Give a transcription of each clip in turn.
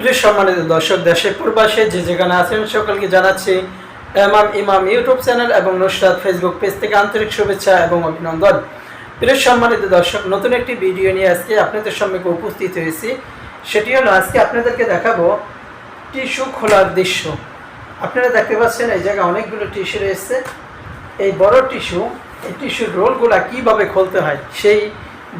প্রিয় সম্মানিত দর্শক দেশে প্রবাসে যে যেখানে আছেন সকলকে জানাচ্ছি, এমাম ইমাম ইউটিউব চ্যানেল এবং নুসরাত ফেসবুক পেজ থেকে আন্তরিক শুভেচ্ছা এবং অভিনন্দন। প্রিয় সম্মানিত দর্শক, নতুন একটি ভিডিও নিয়ে আজকে আপনাদের সম্মুখে উপস্থিত হয়েছি। সেটি হলো, আজকে আপনাদেরকে দেখাবো টিস্যু খোলার দৃশ্য। আপনারা দেখতে পাচ্ছেন এই জায়গায় অনেকগুলো টিস্যু রয়েছে। এই বড় টিস্যু, এই টিস্যুর রোলগুলা কীভাবে খুলতে হয়, সেই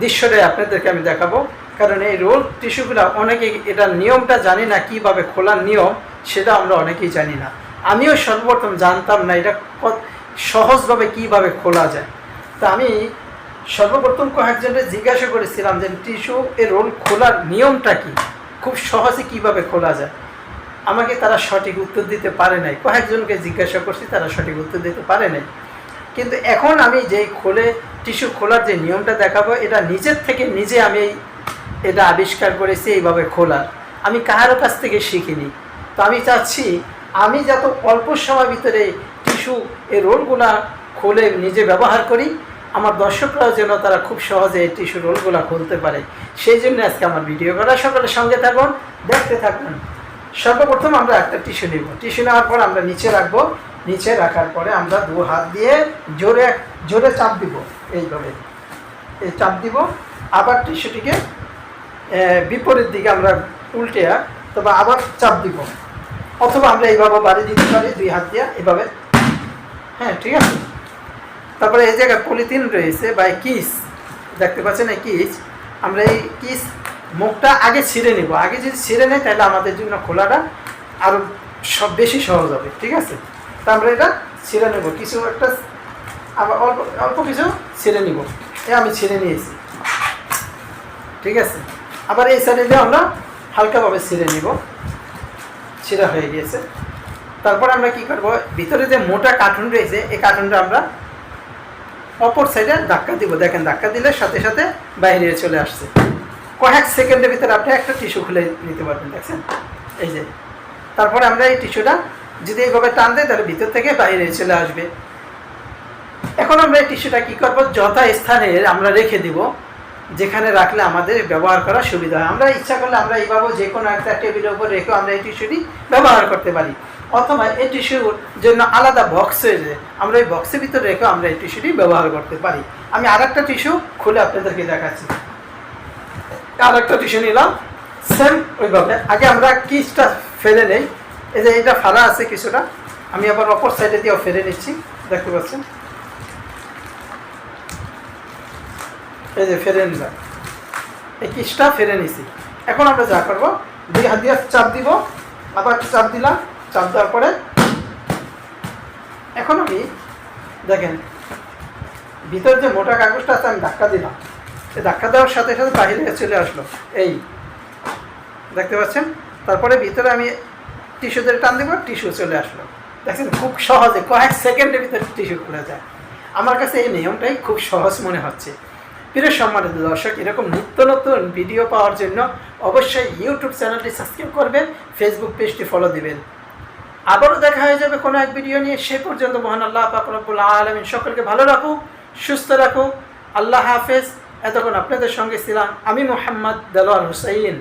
দৃশ্যটাই আপনাদেরকে আমি দেখাবো। কারণ এই রোল টিস্যুগুলো অনেকে এটার নিয়মটা জানি না, কীভাবে খোলার নিয়ম, সেটা আমরা অনেকেই জানি না। আমিও সর্বপ্রথম জানতাম না এটা সহজভাবে কীভাবে খোলা যায়। তা আমি সর্বপ্রথম কয়েকজনকে জিজ্ঞাসা করেছিলাম যে, টিস্যু এর রোল খোলার নিয়মটা কি? খুব সহজে কীভাবে খোলা যায়? আমাকে তারা সঠিক উত্তর দিতে পারে নাই। কয়েকজনকে জিজ্ঞাসা করছি, তারা সঠিক উত্তর দিতে পারে নাই। কিন্তু এখন আমি যেই খোলে, টিস্যু খোলার যে নিয়মটা দেখাবো, এটা নিজের থেকে নিজে আমি এটা আবিষ্কার করেছি এইভাবে খোলার আমি কারও কাছ থেকে শিখিনি। তো আমি চাচ্ছি, আমি যত অল্প সময় ভিতরে টিস্যু এই রোলগুলা খুলে নিজে ব্যবহার করি, আমার দর্শকরাও যেন তারা খুব সহজে এই টিস্যু রোলগুলা খুলতে পারে। সেই জন্য আজকে আমার ভিডিও করা। সকলের সঙ্গে থাকুন, দেখতে থাকুন। সর্বপ্রথম আমরা একটা টিস্যু নিব। টিস্যু নেওয়ার পর আমরা নিচে রাখব। নিচে রাখার পরে আমরা দু হাত দিয়ে জোরে জোরে চাপ দিব। এইভাবে। এই চাপ দিব। আবার টিস্যুটিকে বিপরীত দিকে আমরা উল্টে তবে আবার চাপ দিব। অথবা আমরা এইভাবে বাড়ি দিতে পারি, দুই হাত দিয়ে এভাবে হ্যাঁ ঠিক আছে? তারপরে এই জায়গায় পলিথিন রয়েছে বা কিস, দেখতে পাচ্ছেন এই কিস। আমরা এই কিস মুখটা আগে ছিঁড়ে নিব। আগে যদি ছিঁড়ে নেই, তাহলে আমাদের জন্য খোলাটা আরও সব বেশি সহজ হবে, ঠিক আছে? তা আমরা এটা ছিঁড়ে নেব। কিছু একটা, আবার অল্প অল্প কিছু ছিঁড়ে নিব। এ আমি ছিঁড়ে নিয়েছি। ঠিক আছে? আবার এই সাইডে আমরা হালকাভাবে ছিঁড়ে নিব। ছিঁড়া হয়ে গিয়েছে। তারপর আমরা কি করব? ভিতরে যে মোটা কার্টুন রয়েছে, এই কার্টুনটা আমরা অপর সাইডে ধাক্কা দিব। দেখেন, ধাক্কা দিলে সাথে সাথে বাইরে চলে আসছে। কয়েক সেকেন্ডের ভিতরে আপনি একটা টিস্যু খুলে নিতে পারবেন, দেখছেন? এই যে। তারপরে আমরা এই টিস্যুটা যদি এইভাবে টান দেয় তাহলে ভিতর থেকে বাইরে চলে আসবে। এখন আমরা এই টিস্যুটা কী করব? যথা স্থানে আমরা রেখে দিব। যেখানে রাখলে আমাদের ব্যবহার করা সুবিধা হয়। আমরা ইচ্ছা করলে আমরা এইভাবে যে কোনো একটা টেবিলের উপর রেখেও আমরা এই টিস্যুটি ব্যবহার করতে পারি। অথবা এই টিস্যুর জন্য আলাদা বক্স রয়েছে আমরা এই বক্সের ভিতরে রেখেও আমরা এই টিস্যুটি ব্যবহার করতে পারি। আমি আর একটা টিস্যু খুলে আপনাদেরকে দেখাচ্ছি। আর একটা টিস্যু নিলাম। সেম ওইভাবে। আগে আমরা কিসটা ফেলে নেই। এই যে এইটা ফালা আছে কিছুটা। আমি আবার অপর সাইডে দিয়েও ফেলে নিচ্ছি। দেখতে পাচ্ছেন? এই যে ফেরে নিলাম। এই কিসটা ফেরে নিছি। এখন আমরা যা করব, দুই হাত দিয়ে চাপ দিব, আবার চাপ দিলাম, চাপ দেওয়ার পরে এখন আমি দেখেন, ভিতর যে মোটা কাগজটা আছে, আমি ধাক্কা দিলাম। এই ধাক্কা দেওয়ার সাথে সাথে বাহিরে চলে আসলো। এই দেখতে পাচ্ছেন? তারপরে ভিতরে আমি টিস্যু দিয়ে টান দিব, টিস্যু চলে আসলো। দেখছেন খুব সহজে কয়েক সেকেন্ডের ভিতরে টিস্যু খুলে যায়। আমার কাছে এই নিয়মটাই খুব সহজ মনে হচ্ছে। প্রিয় সম্মানিত দর্শক, এরকম নিত্য নতুন ভিডিও পাওয়ার জন্য অবশ্যই ইউটিউব চ্যানেলটি সাবস্ক্রাইব করবেন ফেসবুক পেজটি ফলো দিবেন। আবারও দেখা হয়ে যাবে কোনো এক ভিডিও নিয়ে। সে পর্যন্ত মহান আল্লাহ আপনার আলমিন সকলকে ভালো রাখুক, সুস্থ রাখুক। আল্লাহ হাফেজ। এতক্ষণ আপনাদের সঙ্গে ছিলাম আমি মোহাম্মদ দেলোয়ার হুসাইন।